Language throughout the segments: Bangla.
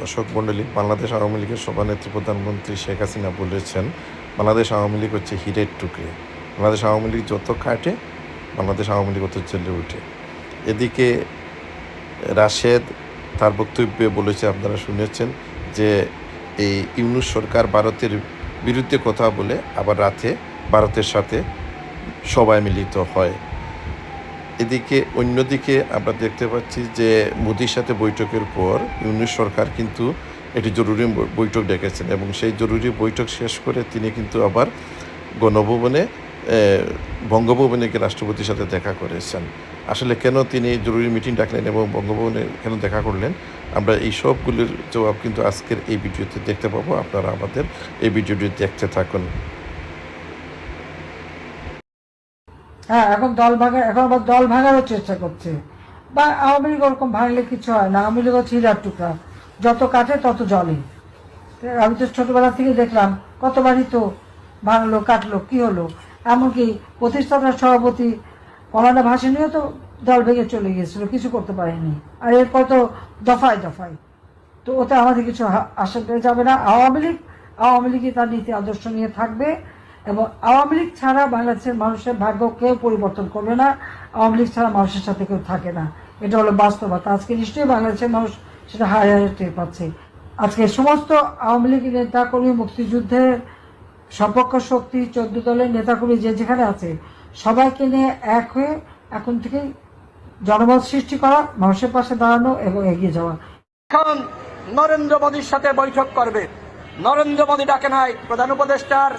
দর্শক মণ্ডলী, বাংলাদেশ আওয়ামী লীগের সভানেত্রী প্রধানমন্ত্রী শেখ হাসিনা বলেছেন, বাংলাদেশ আওয়ামী লীগ হচ্ছে হিরের টুকরে। বাংলাদেশ আওয়ামী লীগ যত কাটে বাংলাদেশ আওয়ামী লীগ অত জেলে ওঠে এদিকে রাশেদ তার বক্তব্যে বলেছে, আপনারা শুনেছেন যে এই ইউনুস সরকার ভারতের বিরুদ্ধে কথা বলে আবার রাতে ভারতের সাথে সবাই মিলিত হয়। এদিকে, অন্যদিকে আমরা দেখতে পাচ্ছি যে মোদির সাথে বৈঠকের পর ইউনিশ সরকার কিন্তু একটি জরুরি বৈঠক ডেকেছেন এবং সেই জরুরি বৈঠক শেষ করে তিনি কিন্তু আবার গণভবনে বঙ্গভবনে গিয়ে রাষ্ট্রপতির সাথে দেখা করেছেন। আসলে কেন তিনি জরুরি মিটিং ডাকলেন এবং বঙ্গভবনে কেন দেখা করলেন? আমরা এই সবগুলির জবাব কিন্তু আজকের এই ভিডিওতে দেখতে পাবো। আপনারা আমাদের এই ভিডিওটি দেখতে থাকুন। হ্যাঁ এখন দল ভাঙা এখন আবার দল ভাঙারও চেষ্টা করছে। বা আওয়ামী লীগ ওরকম ভাঙলে কিছু হয় না, আওয়ামী লীগ হচ্ছে হীরার টুকরা। যত কাটে তত জলে। আমি তো ছোটবেলা থেকে দেখলাম, কতবারই তো ভাঙলো, কাটলো, কি হলো? এমনকি প্রতিষ্ঠাতা সভাপতি মৌলানা ভাসানিও তো দল ভেঙে চলে গিয়েছিল, কিছু করতে পারেনি। আর এরপর তো দফায় দফায়। তো ওতে আমাদের কিছু আশা করা যাবে না। আওয়ামী লীগ আওয়ামী লীগই তার নীতি আদর্শ নিয়ে থাকবে। এবং আওয়ামী লীগ ছাড়া বাংলাদেশের মানুষের ভাগ্য কেউ পরিবর্তন করবে না। আওয়ামী লীগ ছাড়া মানুষের সাথে কেউ থাকে না। এটা হলো বাস্তবতা। আজকে নিশ্চয়ই বাংলাদেশের মানুষ সেটা হায় হায় টের পাচ্ছে। আজকে সমস্ত আওয়ামী লীগ নেতাকর্মী মুক্তিযুদ্ধের সপক্ষ শক্তি, চোদ্দ দলের নেতাকর্মী যে যেখানে আছে, সবাইকে নিয়ে এক হয়ে এখন থেকে জনমত সৃষ্টি করা, মানুষের পাশে দাঁড়ানো এবং এগিয়ে যাওয়া। এখন নরেন্দ্র মোদীর সাথে বৈঠক করবে। নরেন্দ্র মোদী ডাকে নাই, প্রধান উপদেষ্টার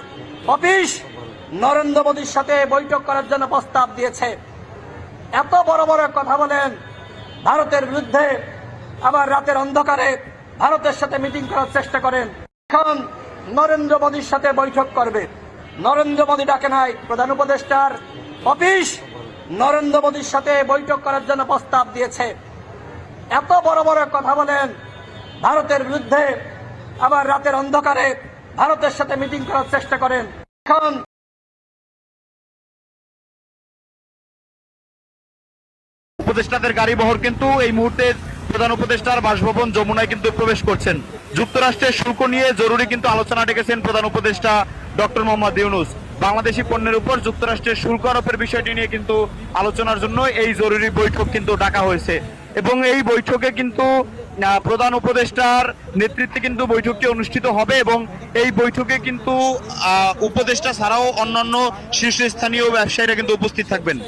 অফিস নরেন্দ্র মোদীর সাথে বৈঠক করার জন্য প্রস্তাব দিয়েছে। এত বড় বড় কথা বলেন, ভারতের বিরুদ্ধে আবার রাতের অন্ধকারে ভারতের সাথে মিটিং করার চেষ্টা করেন। এখন নরেন্দ্র মোদীর সাথে বৈঠক করবে। নরেন্দ্র মোদী ডাকে নাই, প্রধান উপদেষ্টার অফিস নরেন্দ্র মোদীর সাথে বৈঠক করার জন্য প্রস্তাব দিয়েছে। এত বড় বড় কথা বলেন, ভারতের বিরুদ্ধে আবার রাতের অন্ধকারে ভারতের সাথে মিটিং করার চেষ্টা করেন। এখন উপদেষ্টাদের গাড়ি বহর কিন্তু এই মুহূর্তে প্রধান উপদেষ্টার বাসভবন যমুনায় কিন্তু প্রবেশ করছেন। যুক্তরাষ্ট্রের শুল্ক নিয়ে জরুরি কিন্তু আলোচনা ডেকেছেন প্রধান উপদেষ্টা ডক্টর মোহাম্মদ ইউনুস। বাংলাদেশি পণ্যের উপর যুক্তরাষ্ট্রের শুল্ক আরোপের বিষয়টি নিয়ে কিন্তু আলোচনার জন্য এই জরুরি বৈঠক কিন্তু ডাকা হয়েছে। এবং এই বৈঠকে কিন্তু প্রধান উপদেষ্টার নেতৃত্বে কিন্তু বৈঠকটি অনুষ্ঠিত হবে এবং এই বৈঠকে কিন্তু উপদেষ্টা ছাড়াও অন্যান্য শীর্ষস্থানীয় ব্যবসায়ীরা কিন্তু উপস্থিত থাকবেন।